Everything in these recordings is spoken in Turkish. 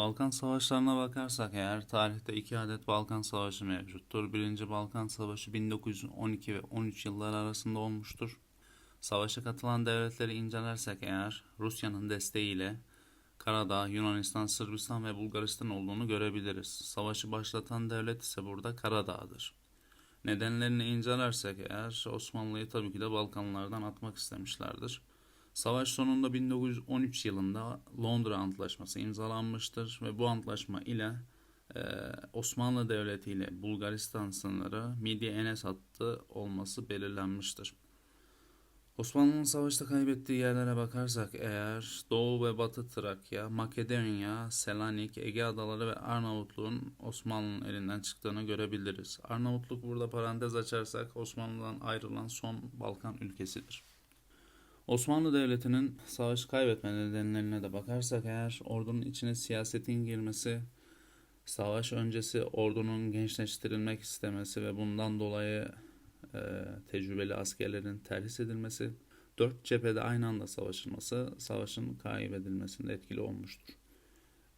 Balkan Savaşlarına bakarsak eğer tarihte iki adet Balkan Savaşı mevcuttur. Birinci Balkan Savaşı 1912 ve 13 yılları arasında olmuştur. Savaşa katılan devletleri incelersek eğer Rusya'nın desteğiyle Karadağ, Yunanistan, Sırbistan ve Bulgaristan olduğunu görebiliriz. Savaşı başlatan devlet ise burada Karadağ'dır. Nedenlerini incelersek eğer Osmanlı'yı tabii ki de Balkanlardan atmak istemişlerdir. Savaş sonunda 1913 yılında Londra Antlaşması imzalanmıştır ve bu antlaşma ile e, Osmanlı Devleti ile Bulgaristan sınırı Midye Enes hattı olması belirlenmiştir. Osmanlı'nın savaşta kaybettiği yerlere bakarsak eğer Doğu ve Batı Trakya, Makedonya, Selanik, Ege Adaları ve Arnavutluğun Osmanlı'nın elinden çıktığını görebiliriz. Arnavutluk burada parantez açarsak Osmanlı'dan ayrılan son Balkan ülkesidir. Osmanlı Devleti'nin savaşı kaybetme nedenlerine de bakarsak eğer ordunun içine siyasetin girmesi, savaş öncesi ordunun gençleştirilmek istemesi ve bundan dolayı e, tecrübeli askerlerin terhis edilmesi, dört cephede aynı anda savaşılması savaşın kaybedilmesinde etkili olmuştur.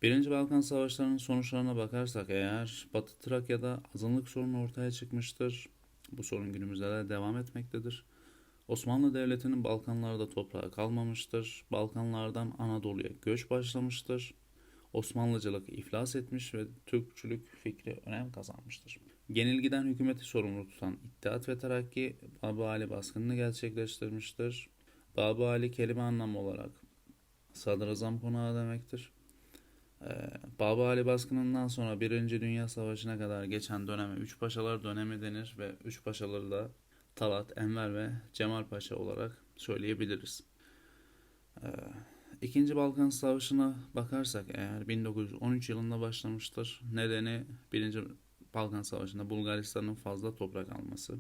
Birinci Balkan Savaşları'nın sonuçlarına bakarsak eğer Batı Trakya'da azınlık sorunu ortaya çıkmıştır. Bu sorun günümüzde de devam etmektedir. Osmanlı Devleti'nin Balkanlarda toprağı kalmamıştır. Balkanlardan Anadolu'ya göç başlamıştır. Osmanlıcılık iflas etmiş ve Türkçülük fikri önem kazanmıştır. Yenilgiden hükümeti sorumlu tutan İttihat ve Terakki Baba Ali baskınını gerçekleştirmiştir. Baba Ali kelime anlamı olarak sadrazam konağı demektir. Ee, Baba Ali baskınından sonra 1. Dünya Savaşı'na kadar geçen döneme Üç Paşalar dönemi denir ve Üç Paşaları da Talat, Enver ve Cemal Paşa olarak söyleyebiliriz. Ee, İkinci Balkan Savaşı'na bakarsak eğer 1913 yılında başlamıştır. Nedeni Birinci Balkan Savaşı'nda Bulgaristan'ın fazla toprak alması.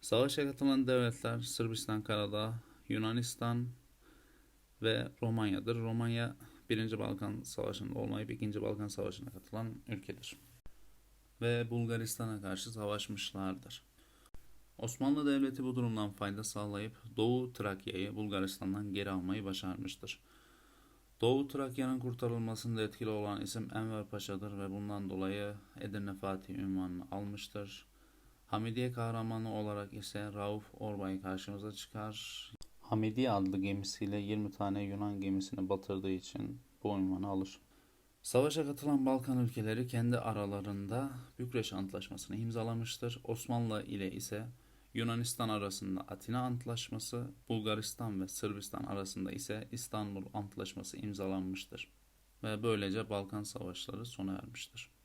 Savaşa katılan devletler Sırbistan, Karadağ, Yunanistan ve Romanya'dır. Romanya Birinci Balkan Savaşı'nda olmayıp İkinci Balkan Savaşı'na katılan ülkedir. Ve Bulgaristan'a karşı savaşmışlardır. Osmanlı Devleti bu durumdan fayda sağlayıp Doğu Trakya'yı Bulgaristan'dan geri almayı başarmıştır. Doğu Trakya'nın kurtarılmasında etkili olan isim Enver Paşa'dır ve bundan dolayı Edirne Fatih ünvanını almıştır. Hamidiye kahramanı olarak ise Rauf Orbay karşımıza çıkar. Hamidiye adlı gemisiyle 20 tane Yunan gemisini batırdığı için bu ünvanı alır. Savaşa katılan Balkan ülkeleri kendi aralarında Bükreş Antlaşması'nı imzalamıştır. Osmanlı ile ise Yunanistan arasında Atina Antlaşması, Bulgaristan ve Sırbistan arasında ise İstanbul Antlaşması imzalanmıştır. Ve böylece Balkan Savaşları sona ermiştir.